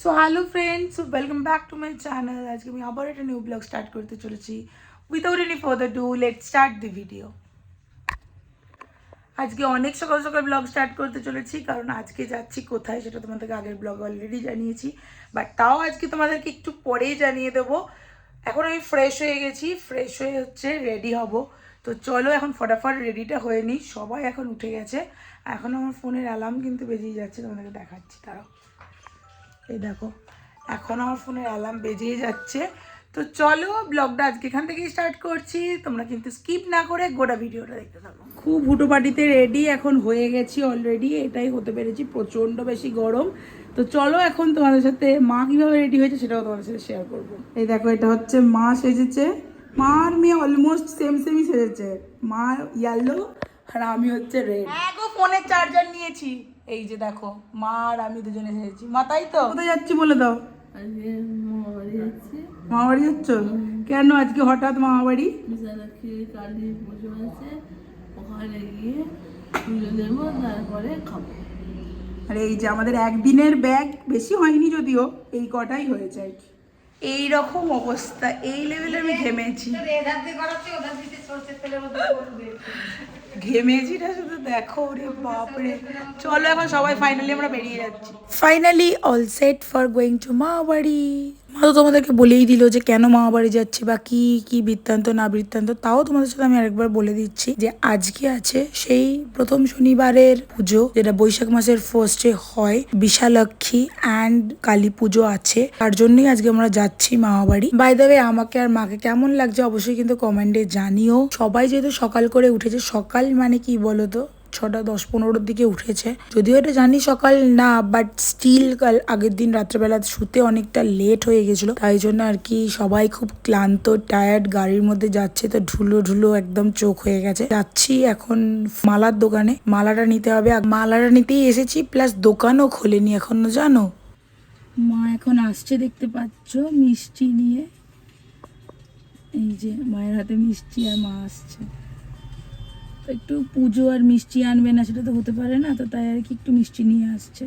So hello friends welcome back to my channel আজকে আমি আবার একটা নিউ ব্লগ স্টার্ট করতে চলেছি। Without any further delay start the video আজকে অনেক সকাল সকাল ব্লগ স্টার্ট করতে চলেছি, কারণ আজকে যাচ্ছি কোথায় সেটা তোমাদেরকে আগের ব্লগ অলরেডি জানিয়েছি। বাট তাও আজকে তোমাদেরকে একটু পরেই জানিয়ে দেবো। এখন আমি ফ্রেশ হয়ে গেছি ফ্রেশ হয়ে হচ্ছে রেডি হব। তো চলো এখন ফটাফট রেডিটা হয়ে নিই। সবাই এখন উঠে গেছে। এখন আমার ফোনের অ্যালার্ম কিন্তু বেজেই যাচ্ছে, তোমাদেরকে দেখাচ্ছি। তারাও এই দেখো, এখন আমার ফোনের অ্যালার্ম বেজেই যাচ্ছে। তো চলো ব্লগটা আজকে এখান থেকেই স্টার্ট করছি। তোমরা কিন্তু স্কিপ না করে গোটা ভিডিওটা দেখতে থাকো। খুব হুটো পাটিতে রেডি এখন হয়ে গেছি অলরেডি এটাই হতে পেরেছি, প্রচণ্ড বেশি গরম। তো চলো, এখন তোমাদের সাথে মা কীভাবে রেডি হয়েছে সেটাও তোমাদের সাথে শেয়ার করব। এই দেখো, এটা হচ্ছে মা সেজেছে। মা আর মেয়ে অলমোস্ট সেম সেমই সেজেছে। মা ইয়েলো আর আমি হচ্ছে রেড ফোনের চার্জার নিয়েছি। এই যে দেখো মা আর আমি দুজনে হয়েছি মা তাই তো? কোথায় যাচ্ছি বলে দাও। মামা বাড়ি যাচ্ছি। মামা বাড়ি যাচ্ছ কেন আজকে হঠাৎ মামা বাড়ি কালী পুজো আছে। ওখানে গিয়ে পুজো দেবো তারপরে খাব। আর এই যে আমাদের একদিনের ব্যাগ বেশি হয়নি যদিও এই কটাই হয়েছে আর কি। এই রকম অবস্থা এই লেভেলে আমি ঘেমেছি। ঘেমেছি না শুধু দেখো রে বাপরে। চলো এখন সবাই ফাইনালি আমরা বেরিয়ে যাচ্ছি। Finally all set for going to মামাবাড়ি মা তো তোমাদেরকে বলেই দিল যে কেন মামাবাড়ি যাচ্ছি বা কি কি বৃত্তান্ত, না বৃত্তান্ত, তাও তোমাদের সাথে আমি আরেকবার বলে দিচ্ছি যে আজকে আছে সেই প্রথম শনিবারের পুজো, যেটা বৈশাখ মাসের ফার্স্টে হয়, বিশালক্ষী অ্যান্ড কালী পুজো আছে। তার জন্যই আজকে আমরা যাচ্ছি মামাবাড়ি বাই দ্য ওয়ে আমাকে আর মাকে কেমন লাগছে অবশ্যই কিন্তু কমেন্টে জানিও। সবাই যেহেতু সকাল করে উঠেছে, সকাল মানে কি বলো তো ছটা দশ পনেরোর দিকে উঠেছে। যদিও এটা জানি সকাল না বাট স্টিল কাল আগের দিন রাত্রেবেলা শুতে অনেকটা লেট হয়ে গেছিল। তাই জন্য আর কি সবাই খুব ক্লান্ত টায়ার্ড গাড়ির মধ্যে যাচ্ছে তো ঢুলো ঢুলো একদম চোখ হয়ে গেছে। যাচ্ছি এখন মালার দোকানে। মালাটা নিতে হবে। মালাটা নিতেই এসেছি প্লাস দোকানও খোলেনি এখনও, জানো? মা এখন আসছে দেখতে পাচ্ছ, মিষ্টি নিয়ে। এই যে মায়ের হাতে মিষ্টি আর মা আসছে। একটু পুজো আর মিষ্টি আনবে না, সেটা তো হতে পারে না, তো তাই আর কি একটু মিষ্টি নিয়ে আসছে।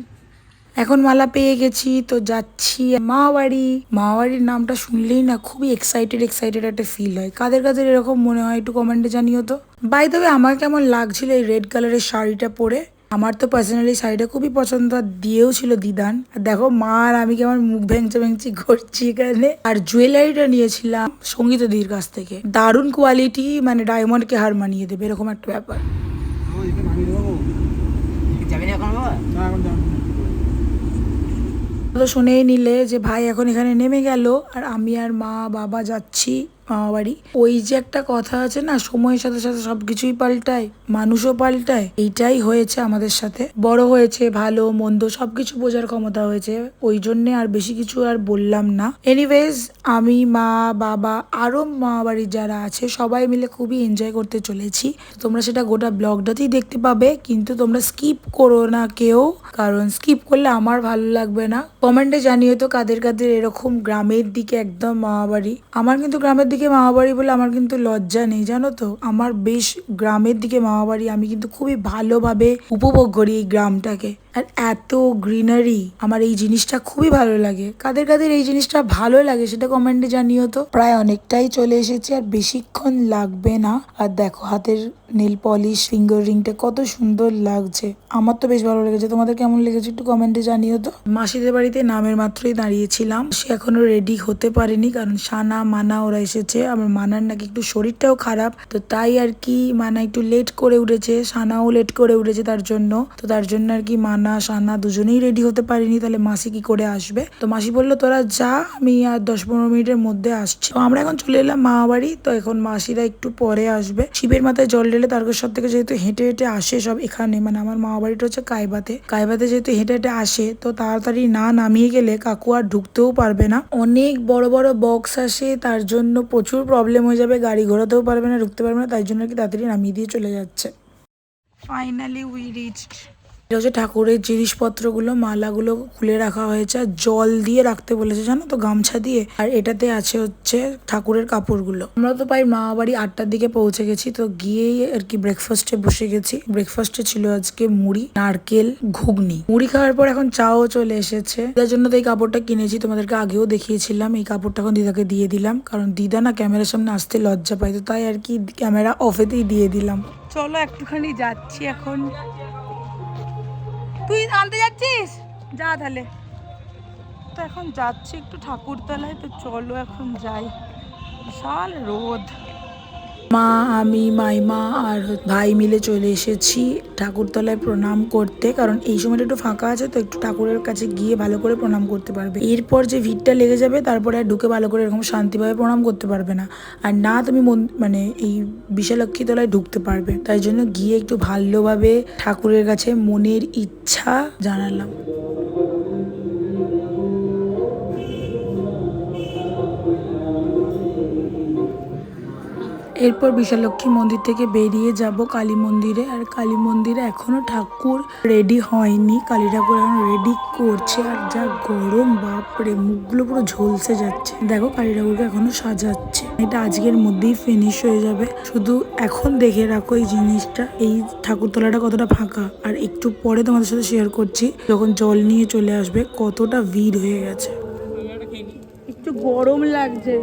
এখন মালা পেয়ে গেছি, তো যাচ্ছি মা বাড়ি মা বাড়ির নামটা শুনলেই না খুবই এক্সাইটেড এক্সাইটেড একটা ফিল হয়। কাদের কাদের এরকম মনে হয় একটু কমেন্টে জানিও তো। বাই তবে আমার কেমন লাগছিল এই রেড কালারের শাড়িটা পরে? আমার তো পার্সোনালি শাড়িটা খুবই পছন্দ আর দিয়েও ছিল দিদান। আর দেখো মা আর আমি কেমন মুখ ভেঙচে ভেঙচি করছি এখানে। আর জুয়েলারিটা নিয়েছিলাম সংগীত দির কাছ থেকে। দারুণ কোয়ালিটি মানে ডায়মন্ডকে হার মানিয়ে দেবে এরকম একটা ব্যাপার। যাবি না এখন বাবা? তো শুনেই নিলে যে ভাই এখন এখানে নেমে গেল আর আমি আর মা বাবা যাচ্ছি। মামা বাড়ি ওই যে একটা কথা আছে না, সময়ের সাথে সাথে সবকিছুই পাল্টায়, মানুষও পাল্টায়, এইটাই হয়েছে আমাদের সাথে। বড় হয়েছে, ভালো, মন্দ, সবকিছু বোঝার ক্ষমতা হয়েছে। ওই জন্যে আর বেশি কিছু আর বললাম না। এনিওয়েজ আমি, মা, বাবা, আরও মা বাড়ির যারা আছে, সবাই মিলে খুবই এনজয় করতে চলেছি। তোমরা সেটা গোটা ব্লগটাতেই দেখতে পাবে, কিন্তু তোমরা স্কিপ করো না কেউ, কারণ স্কিপ করলে আমার ভালো লাগবে না। কমেন্টে জানিয়ে তো কাদের কাদের এরকম গ্রামের দিকে একদম মামা বাড়ি আমার কিন্তু গ্রামের দিকে মামা বাড়ি বলে আমার কিন্তু লজ্জা নেই, জানো তো? আমার বেশ গ্রামের দিকে মামা বাড়ি আমি কিন্তু খুবই ভালোভাবে উপভোগ করি এই গ্রামটাকে। আর এত গ্রিনারি আমার এই জিনিসটা খুবই ভালো লাগে। কাদের কাদের এই জিনিসটা ভালো লাগে সেটা কমেন্টে জানিও তো। প্রায় অনেকটাই চলে এসেছে আর বেশিক্ষণ লাগবে না। আর দেখো হাতের নীল পলিশ ফিঙ্গার রিংটা কত সুন্দর লাগছে। আমার তো বেশ ভালো লেগেছে। তোমাদের কেমন লেগেছে একটু কমেন্টে জানিও তো। মাসিদের বাড়িতে নামের মাত্রই দাঁড়িয়েছিলাম। সে এখনও রেডি হতে পারেনি কারণ সানা, মানা ওরা এসেছে। আমার মানার নাকি একটু শরীরটাও খারাপ। তো তাই আর কি মানা একটু লেট করে উঠেছে। সানাও লেট করে উঠেছে তার জন্য। তো তার জন্য আর কি মানা সানা দুজনেই রেডি হতে পারিনি, তাহলে মাসি কি করে আসবে? তো মাসি বলল, তোরা যা, আমি আর দশ পনেরো মিনিটের মধ্যে আসছি। তো আমরা এখন চলে এলাম মা বাড়ি, তো এখন মাসিরা একটু পরে আসবে। শিবের মাথায় জল ঢেলে তারকেশ্বর থেকে যেহেতু হেঁটে হেঁটে আসে সব এখানে মানে আমার মা বাড়িটা হচ্ছে কাইবাতে। কাইবাতে যেহেতু হেঁটে হেঁটে আসে, তো তাড়াতাড়ি না নামিয়ে গেলে কাকু আর ঢুকতেও পারবে না। অনেক বড় বড় বক্স আসে, তার জন্য প্রচুর প্রবলেম হয়ে যাবে, গাড়ি ঘোরাতেও পারবে না, ঢুকতে পারবে না, তাই জন্য আর কি তাড়াতাড়ি নামিয়ে দিয়ে চলে যাচ্ছে। ফাইনালি উই রিচড এটা হচ্ছে ঠাকুরের জিনিসপত্রগুলো, মালাগুলো খুলে রাখা হয়েছে আর জল দিয়ে রাখতে বলেছে, জানো তো, গামছা দিয়ে। আর এটাতে আছে হচ্ছে ঠাকুরের কাপড়গুলো। আমরা তো প্রায় মা বাড়ি আটটার দিকে পৌঁছে গেছি, তো গিয়েই আর কি ব্রেকফাস্টে বসে গেছি। ব্রেকফাস্টে ছিল আজকে মুড়ি, নারকেল, ঘুগনি। মুড়ি খাওয়ার পর এখন চাও চলে এসেছে। তার জন্য তো এই কাপড়টা কিনেছি, তোমাদেরকে আগেও দেখিয়েছিলাম। এই কাপড়টা এখন দিদাকে দিয়ে দিলাম, কারণ দিদা না ক্যামেরার সামনে আসতে লজ্জা পাই তো তাই আর কি ক্যামেরা অফেতেই দিয়ে দিলাম। চলো একটুখানি যাচ্ছি এখন। তুই আনতে যাচ্ছিস? যা তাহলে। তো এখন যাচ্ছি একটু ঠাকুরতলায়, তো চলো এখন যাই। বিশাল রোদ। মা, আমি, মাইমা আর ভাই মিলে চলে এসেছি ঠাকুরতলায় প্রণাম করতে। কারণ এই সময়টা একটু ফাঁকা আছে, তো একটু ঠাকুরের কাছে গিয়ে ভালো করে প্রণাম করতে পারবে। এরপর যে ভিড়টা লেগে যাবে, তারপরে আর ঢুকে ভালো করে এরকম শান্তিভাবে প্রণাম করতে পারবে না। আর না তুমি মন- এই বিশালক্ষী তলায় ঢুকতে পারবে। তাই জন্য গিয়ে একটু ভালোভাবে ঠাকুরের কাছে মনের ইচ্ছা জানালাম। এরপর বিশালক্ষী মন্দির থেকে বেরিয়ে যাব কালী মন্দিরে। আর কালী মন্দিরে এখনও ঠাকুর রেডি হয়নি। কালী ঠাকুর এখন রেডি করছে। আর যা গরম, বাপরে, মুখগুলো পুরো ঝলসে যাচ্ছে। দেখো কালী ঠাকুরকে এখনও সাজাচ্ছে। এটা আজকের মধ্যেই ফিনিশ হয়ে যাবে। শুধু এখন দেখে রাখো এই জিনিসটা। এই ঠাকুরতলাটা কতটা ফাঁকা। আর একটু পরে তোমাদের সাথে শেয়ার করছি যখন জল নিয়ে চলে আসবে কতটা ভিড় হয়ে গেছে। একটু গরম লাগছে।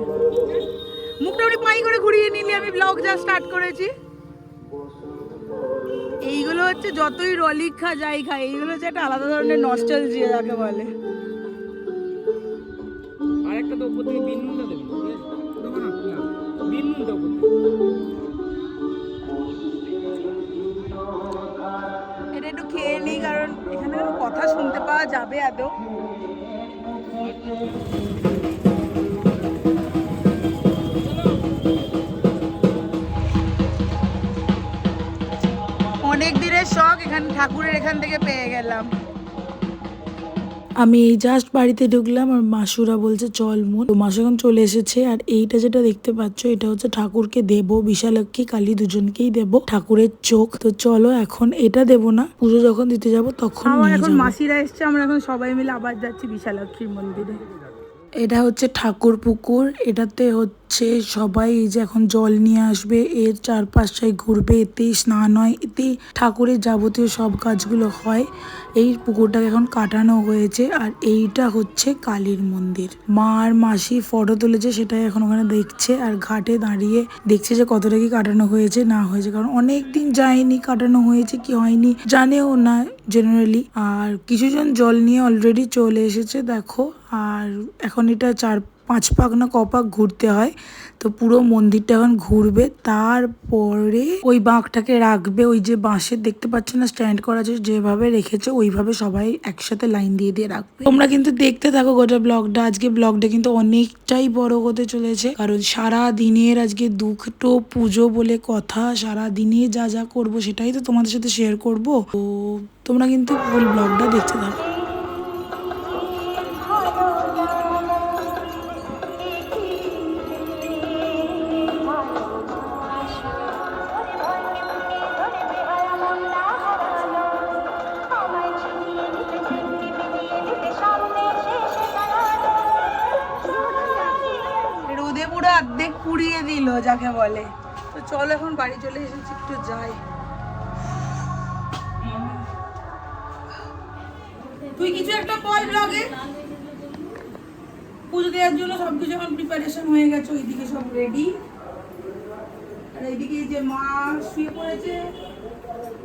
মুখটা পাই করে ঘুরিয়ে নিলে আমি ব্লগ যা স্টার্ট করেছি এইগুলো হচ্ছে যতই রলিক খা যাই খা এইগুলো হচ্ছে একটা আলাদা ধরনের নস্টালজিয়া যাকে বলে আরেকটা তো উপর থেকে বিন নুনটা দেবেন ঠিক আছে? দেবো না? না। বিন নুনটা উপর এটা একটু খেয়ে নিই কারণ এখানে কোনো কথা শুনতে পাওয়া যাবে আদৌ শখ এখানে ঠাকুরের এখান থেকে পেয়ে গেলাম। আমি এই জাস্ট বাড়িতে ঢুকলাম আর মাসুরা বলছে চল মন। তো মাসু এখন চলে এসেছে আর এইটা যেটা দেখতে পাচ্ছ এটা হচ্ছে ঠাকুরকে দেব বিশালক্ষী কালী দুজনকেই দেব ঠাকুরের চোখ। তো চলো এখন এটা দেব না পুজো যখন দিতে যাব তখন আমার এখন মাসিরা এসছে আমরা এখন সবাই মিলে আবার যাচ্ছি বিশালক্ষীর মন্দিরে। এটা হচ্ছে ঠাকুর পুকুর এটাতে হচ্ছে সবাই এই যে এখন জল নিয়ে আসবে, এর চারপাশটায় ঘুরবে এতেই স্নান হয় এতেই ঠাকুরের যাবতীয় সব কাজগুলো হয়। এই পুকুরটাকে এখন কাটানো হয়েছে আর এইটা হচ্ছে কালীর মন্দির। মা আর মাসি ফটো তুলেছে, সেটাই এখন ওখানে দেখছে আর ঘাটে দাঁড়িয়ে দেখছে যে কতটা কি কাটানো হয়েছে, না হয়েছে। কারণ অনেক দিন যায়নি কাটানো হয়েছে, কি হয়নি জানেও না জেনারেলি আর কিছুজন জল নিয়ে অলরেডি চলে এসেছে, দেখো। আর এখন এটা চার পাঁচ পাক না কপাক ঘুরতে হয়। তো পুরো মন্দিরটা এখন ঘুরবে। তারপরে ওই বাঁকটাকে রাখবে। ওই যে বাঁশের দেখতে পাচ্ছ না স্ট্যান্ড করা আছে, যেভাবে রেখেছে, ওইভাবে সবাই একসাথে লাইন দিয়ে দিয়ে রাখবে। তোমরা কিন্তু দেখতে থাকো গোটা ব্লগটা আজকে ব্লগটা কিন্তু অনেকটাই বড় হতে চলেছে। কারণ সারা দিনের আজকে দুটো পুজো বলে কথা, সারা দিনে যা যা করব সেটাই তো তোমাদের সাথে শেয়ার করব। তো তোমরা কিন্তু ফুল ব্লগটা দেখতে থাকো। পুরো অর্ধেক পুড়িয়ে দিল যাকে বলে। তো চলো এখন বাড়ি চলে এসেছি একটু যাই। তুই কিছু একটা বল ব্লগে। পুজো দেওয়ার জন্য সবকিছু এখন প্রিপারেশন হয়ে গেছে ওইদিকে সব রেডি আর এইদিকে যে মা শুয়ে পড়েছে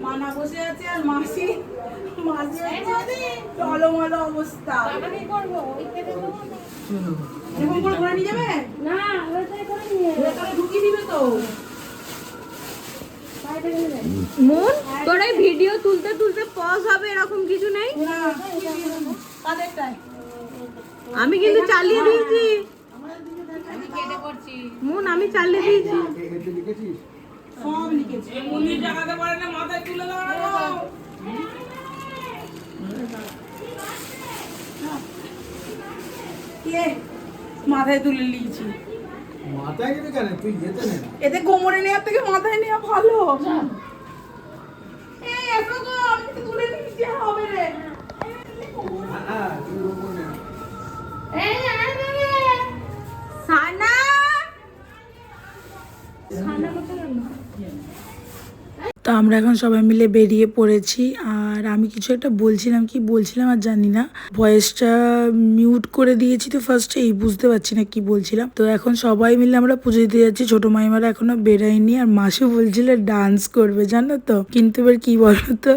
মা না বসে আছে আর মাসি মাসি হচ্ছে টলমলো অবস্থা। এরকম করে ঘোরা নিয়ে যাবে? ভেতরে ঢুকিয়ে দিবে তো। মন তোর এই ভিডিও তুলতে তুলতে পজ হবে এরকম কিছু নেই? আমি কিন্তু চালিয়ে দিয়েছি। মন আমি চালিয়ে দিয়েছি। সব লিখেছে। মন্দির জাগাতে পারে না মাথায় তুলে দাঁড়ানো লে মাথায় তুলে লিখেছি মাথায় গেলে কেন? তুই যেতে নে। এতে কোমরে নেওয়ার থেকে মাথায় নেওয়া ভালো। এই এসো গো আমি তো তুলে নিয়েছি হবে রে। তুমি রোবো না। তো আমরা এখন সবাই মিলে বেরিয়ে পড়েছি আর আমি কিছু একটা বলছিলাম, কি বলছিলাম আর জানি না। ভয়েসটা মিউট করে দিয়েছি তো ফার্স্টে এই বুঝতে পারছি না কি বলছিলাম। তো এখন সবাই মিলে আমরা পুজো দিতে যাচ্ছি। ছোট মাইমারা এখনও বেরোয়নি আর মাসু বলছিল ডান্স করবে, জানো তো। কিন্তু এবার কি বলো তো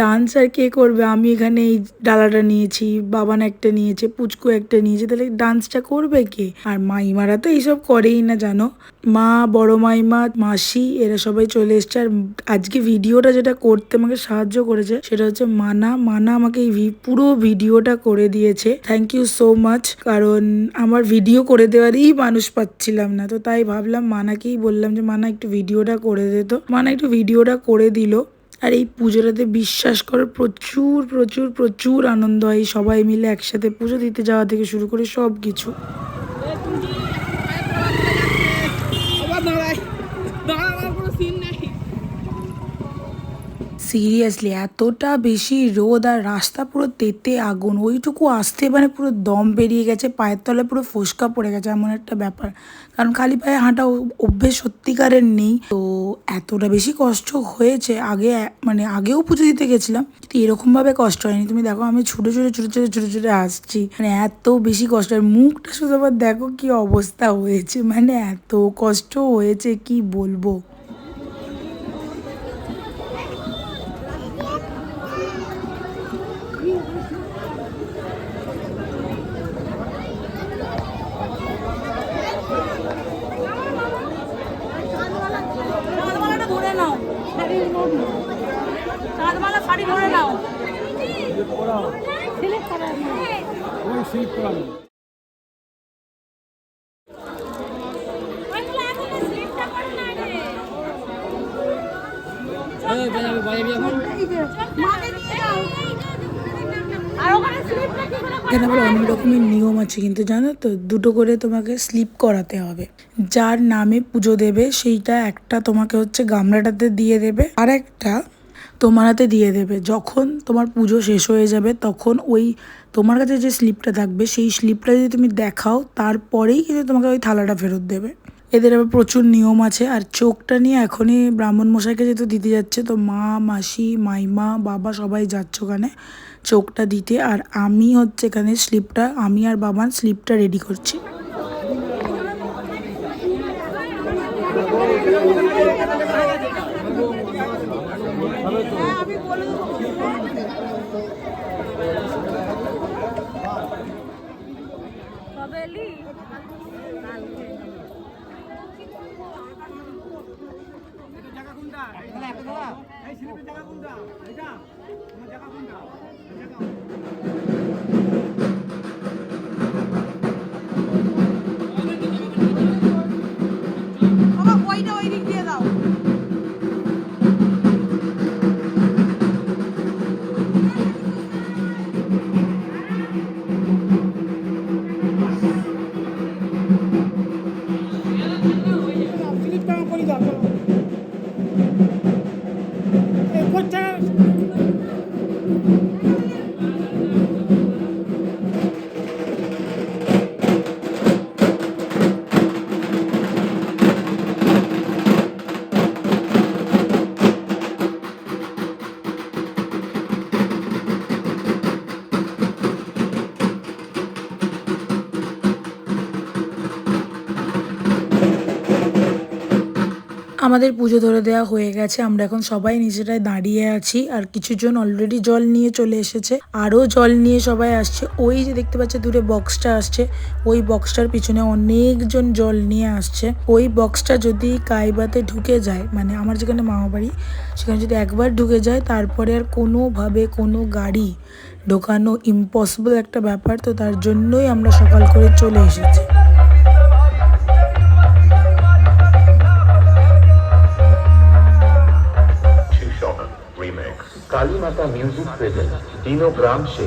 ডান্স আর কে করবে? আমি এখানে এই ডালাটা নিয়েছি, বাবান একটা নিয়েছে, পুচকু একটা নিয়েছে, তাহলে ডান্সটা করবে কে? আর মাইমারা তো এইসব করেই না, জানো? মা, বড় মাইমা, মাসি, এরা সবাই চলে এসছে। আর আজকে ভিডিওটা যেটা করতে আমাকে সাহায্য করেছে সেটা হচ্ছে মানা। মানা আমাকে এই পুরো ভিডিওটা করে দিয়েছে। থ্যাংক ইউ সো মাচ কারণ আমার ভিডিও করে দেওয়ারই মানুষ পাচ্ছিলাম না। তো তাই ভাবলাম মানাকেই বললাম যে, মানা, একটু ভিডিওটা করে দে তো। মানা একটু ভিডিওটা করে দিল। আর এই পুজোটাতে বিশ্বাস করো প্রচুর প্রচুর প্রচুর আনন্দ হয়। সবাই মিলে একসাথে পুজো দিতে যাওয়া থেকে শুরু করে সব কিছু সিরিয়াসলি এতটা বেশি রোদ আর রাস্তা পুরো তেতে আগুন। ওইটুকু আসতে মানে পুরো দম বেরিয়ে গেছে, পায়ের তলায় পুরো ফোসকা পড়ে গেছে, এমন একটা ব্যাপার। কারণ খালি পায়ে হাঁটা অভ্যেস সত্যিকারের নেই। তো এতটা বেশি কষ্ট হয়েছে, আগে মানে আগেও পুজো দিতে গেছিলাম, কিন্তু এরকমভাবে কষ্ট হয়নি। তুমি দেখো, আমি ছুটে ছুটে ছুটে ছুটে ছুটে ছুটে আসছি। মানে এত বেশি কষ্ট হয় মুখটা শুধু আবার দেখো কি অবস্থা হয়েছে। মানে এত কষ্ট হয়েছে, কি বলব চাঁদমালাটা ধরে নাও চাঁদমালা শাড়ি ধরে নাও ওই স্লিপ করানো এই বাজাবে বাজাবি এখন। আবার অনেক রকমের নিয়ম আছে কিন্তু জানো তো দুটো করে তোমাকে স্লিপ করাতে হবে। যার নামে পুজো দেবে সেইটা একটা তোমাকে হচ্ছে গামলাটাতে দিয়ে দেবে আর একটা তোমার হাতে দিয়ে দেবে। যখন তোমার পুজো শেষ হয়ে যাবে তখন ওই তোমার কাছে যে স্লিপটা থাকবে সেই স্লিপটা যদি তুমি দেখাও তারপরেই কিন্তু তোমাকে ওই থালাটা ফেরত দেবে। এদের আবার প্রচুর নিয়ম আছে। আর চোখটা নিয়ে এখনই ব্রাহ্মণ মশাইকে যেহেতু দিতে যাচ্ছে, তো মা, মাসি, মাইমা, বাবা সবাই যাচ্ছে ওখানে চোখটা দিতে। আর আমি হচ্ছে এখানে স্লিপটা, আমি আর বাবা স্লিপটা রেডি করছি এলি জায়গা কোনটা? এই স্লিপের জায়গা কোনটা? এটা তোমার জায়গা কোনটা? আমাদের পুজো ধরে দেওয়া হয়ে গেছে। আমরা এখন সবাই নিজেরাই দাঁড়িয়ে আছি আর কিছু জন অলরেডি জল নিয়ে চলে এসেছে। আরও জল নিয়ে সবাই আসছে। ওই যে দেখতে পাচ্ছে দূরে বক্সটা আসছে। ওই বক্সটার পিছনে অনেকজন জল নিয়ে আসছে। ওই বক্সটা যদি কাইবাতে ঢুকে যায় মানে আমার যেখানে মামা বাড়ি, সেখানে যদি একবার ঢুকে যায়, তারপরে আর কোনোভাবে কোনো গাড়ি ঢোকানো ইম্পসিবল একটা ব্যাপার। তো তার জন্যই আমরা সকাল করে চলে এসেছি। કાલી માતા મ્યુઝિક પ્રેઝન્ટ ટીનો ગ્રામ છે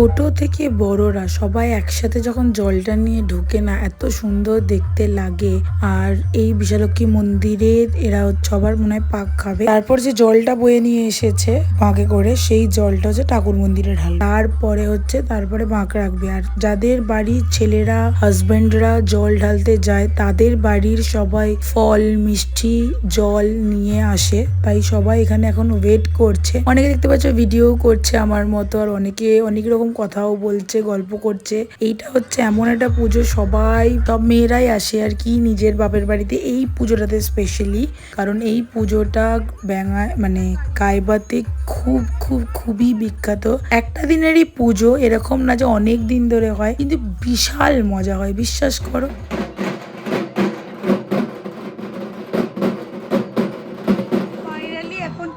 ছোট থেকে বড়রা সবাই একসাথে যখন জলটা নিয়ে ঢুকে না, এত সুন্দর দেখতে লাগে। আর এই বিশালক্ষী মন্দিরে এরা সবার মনে হয় পাক খাবে। তারপর যে জলটা বয়ে নিয়ে এসেছে বাঁকে করে, সেই জলটা হচ্ছে ঠাকুর মন্দিরে ঢাল। তারপরে হচ্ছে, তারপরে বাঁক রাখবে। আর যাদের বাড়ির ছেলেরা হাজবেন্ডরা জল ঢালতে যায়, তাদের বাড়ির সবাই ফল, মিষ্টি, জল নিয়ে আসে। তাই সবাই এখানে এখন ওয়েট করছে। অনেকে দেখতে পাচ্ছ ভিডিও করছে আমার মতো, আর অনেকে অনেক রকম কথাও বলছে, গল্প করছে। এইটা হচ্ছে এমন একটা পুজো, সবাই, সব মেয়েরাই আসে আর কি নিজের বাপের বাড়িতে এই পুজোটাতে স্পেশালি কারণ এই পুজোটা ব্যাঙায় মানে কায়বাতে খুব খুব, খুবই বিখ্যাত। একটা দিনেরই পুজো এরকম না যে অনেক দিন ধরে হয়, কিন্তু বিশাল মজা হয়, বিশ্বাস করো।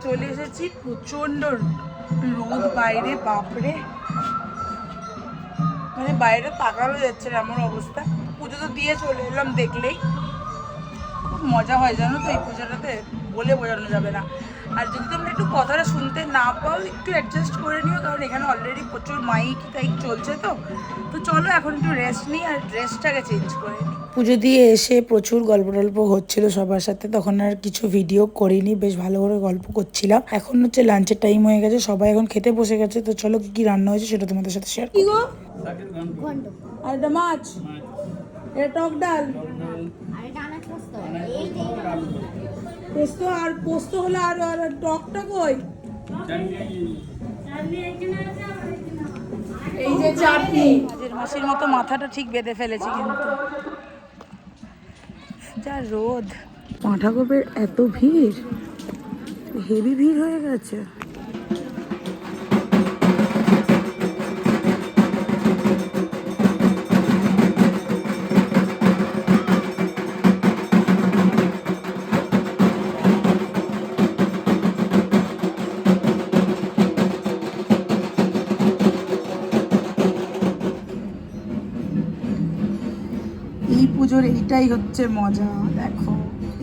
চলে এসেছি প্রচণ্ড রোদ বাইরে, বাপরে। মানে বাইরে তাকানো যাচ্ছে না, এমন অবস্থা। পুজো তো দিয়ে চলে এলাম দেখলেই। খুব মজা হয় জানো তো এই পুজোটাতে? বলে বোঝানো যাবে না। আর যদি তোমরা একটু কথাটা শুনতে না পাও, একটু অ্যাডজাস্ট করে নিও, কারণ এখানে অলরেডি প্রচুর মাইক টাইক চলছে তো। তো চলো এখন একটু রেস্ট নিই, আর ড্রেসটাকে চেঞ্জ করে নিই। পুজো দিয়ে এসে প্রচুর গল্প টল্প হচ্ছিল সবার সাথে তখন আর কিছু ভিডিও করিনি বেশ ভালো করে গল্প করছিলাম। এখন হচ্ছে লাঞ্চের টাইম হয়ে গেছে সবাই এখন খেতে বসে গেছে তো চলো কি কি রান্না হয়েছে সেটা তোমাদের সাথে শেয়ার কি গো আর এটা মাছ এটা টক ডাল। পোস্ত আর পোস্ত হলে আর আর টকটা কই? এই যে চাটনি মাসির মতো মাথাটা ঠিক বেঁধে ফেলেছি কিন্তু। যা রোদ। পাঁঠাকপের এত ভিড়? হেভি ভিড় হয়ে গেছে। এইটাই হচ্ছে মজা দেখো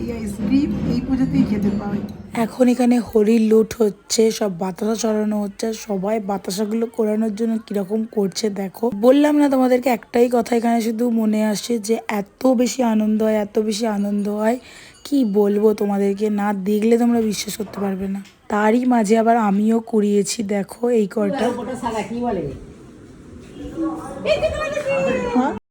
এই আইসক্রিম এই পুজোতেই খেতে পাই এখন এখানে হরির লুট হচ্ছে সব বাতাসা চড়ানো হচ্ছে সবাই বাতাসাগুলো কোরানোর জন্য কীরকম করছে দেখো। বললাম না তোমাদেরকে একটাই কথা এখানে শুধু মনে আসে যে এত বেশি আনন্দ হয় এত বেশি আনন্দ হয় কি বলব তোমাদেরকে? না দেখলে তোমরা বিশ্বাস করতে পারবে না। তারই মাঝে আবার আমিও কুড়িয়েছি দেখো এই করটা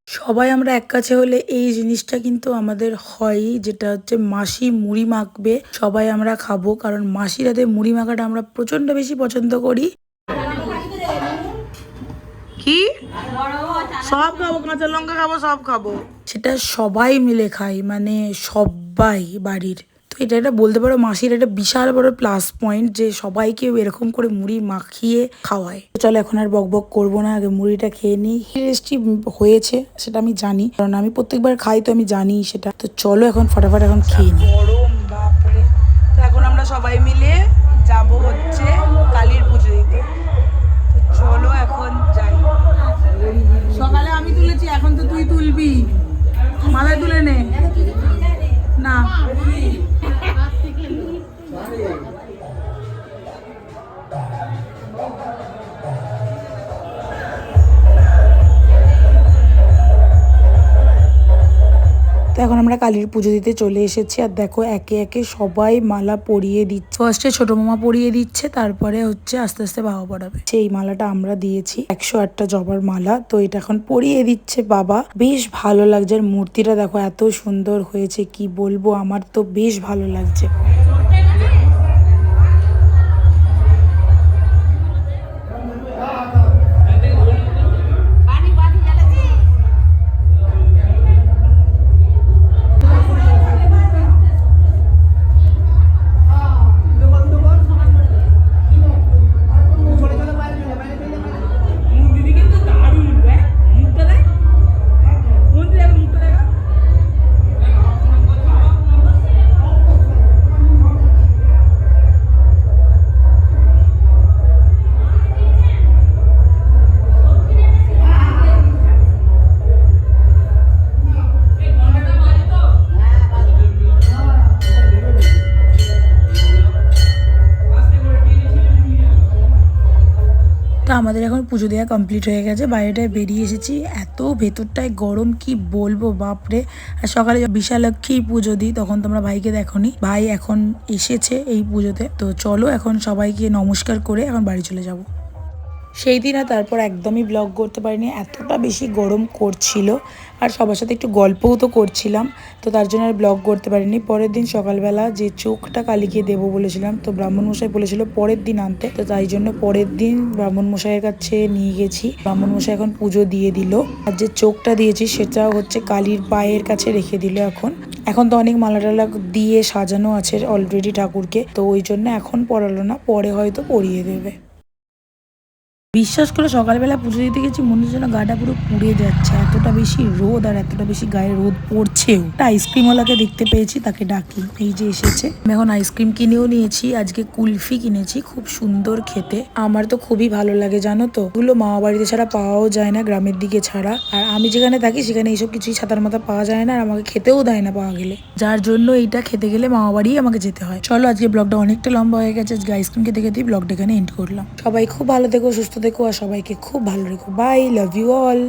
সবাই আমরা এক কাছে হলে এই জিনিসটা কিন্তু আমাদের হয়ই যেটা হচ্ছে মাসি মুড়ি মাখবে সবাই আমরা খাব কারণ মাসির হাতে মুড়ি মাখাটা আমরা প্রচণ্ড বেশি পছন্দ করি। কি? সব খাব কাঁচা লঙ্কা খাব সব খাব। সেটা সবাই মিলে খাই মানে সবাই বাড়ির। এটা একটা বলতে পারো মাসির একটা বিশাল বড় প্লাস পয়েন্ট যে সবাইকে এরকম করে মুড়ি মাখিয়ে খাওয়ায়। চলো এখন আর বক বক করব না, আগে মুড়িটা খেয়ে নিই। টেস্টি হয়েছে, সেটা আমি জানি। কারণ আমি প্রত্যেকবার খাই তো আমি জানি সেটা। তো চলো এখন ফটাফট এখন খেয়ে নিই। এখন আমরা সবাই মিলে যাব হচ্ছে কালীর পুজো দিতে। চলো এখন যাই। সকালে আমি তুলেছি, এখন তো তুই তুলবি। মাথায় তুলে নে। না। আমরা কালীর পুজো দিতে চলে এসেছি আর দেখো একে একে সবাই মালা পরিয়ে দিচ্ছে। ফার্স্টে ছোট মামা পরিয়ে দিচ্ছে, তারপরে হচ্ছে আস্তে আস্তে বাবা পড়াবে। সেই মালাটা আমরা দিয়েছি, একশো আটটা জবার মালা। তো এটা এখন পরিয়ে দিচ্ছে বাবা। বেশ ভালো লাগছে, আর মূর্তিটা দেখো এত সুন্দর হয়েছে, কি বলব? আমার তো বেশ ভালো লাগছে। আমাদের এখন পুজো দেওয়া কমপ্লিট হয়ে গেছে। বাইরেটায় বেরিয়ে এসেছি। এত ভেতরটায় গরম, কি বলব বাপরে। আর সকালে বিশালক্ষী পুজো দিই, তখন তোমরা ভাইকে দেখনি। ভাই এখন এসেছে এই পুজোতে। তো চলো এখন সবাইকে নমস্কার করে এখন বাড়ি চলে যাব। সেই দিন আর তারপর একদমই ব্লগ করতে পারিনি। এতটা বেশি গরম করছিল। আর সবার সাথে একটু গল্পও তো করছিলাম। তো তার জন্য আর ব্লগ করতে পারিনি। পরের দিন সকালবেলা যে চোখটা কালিকে দেবো বলেছিলাম, তো ব্রাহ্মণ মশাই বলেছিল পরের দিন আনতে। তো তাই জন্য পরের দিন ব্রাহ্মণ মশাইয়ের কাছে নিয়ে গেছি। ব্রাহ্মণ মশাই এখন পুজো দিয়ে দিল। আর যে চোখটা দিয়েছি সেটা হচ্ছে কালীর পায়ের কাছে রেখে দিল এখন। এখন তো অনেক মালা টালা দিয়ে সাজানো আছে অলরেডি ঠাকুরকে। তো ওই জন্য এখন পড়ালো না, পরে হয়তো পরিয়ে দেবে। বিশ্বাস করে সকালবেলা পুজো দিতে গেছি মনে হচ্ছে যেন গাটা পুরো পুড়ে যাচ্ছে। এতটা বেশি রোদ আর এতটা বেশি গায়ে রোদ পড়ছেও। একটা আইসক্রিমওয়ালাকে দেখতে পেয়েছি, তাকে ডাকি। এই যে এসেছে। আমি এখন আইসক্রিম কিনেও নিয়েছি, আজকে কুলফি কিনেছি, খুব সুন্দর খেতে। আমার তো খুবই ভালো লাগে, জানো তো? এগুলো মামা বাড়িতে ছাড়া পাওয়াও যায় না, গ্রামের দিকে ছাড়া। আর আমি যেখানে থাকি, সেখানে এইসব কিছুই ছাতার মাথা পাওয়া যায় না, আর আমাকে খেতেও দেয় না পাওয়া গেলে। যার জন্য এইটা খেতে গেলে মামা বাড়িই আমাকে যেতে হয়। চলো, আজকে ব্লগটা অনেকটা লম্বা হয়ে গেছে। আজকে আইসক্রিম খেতে খেতেই ব্লগটা এখানে এন্ড করলাম। সবাই খুব ভালো থেকো, সুস্থ থেকো আর সবাইকে খুব ভালো রেখো। By love you all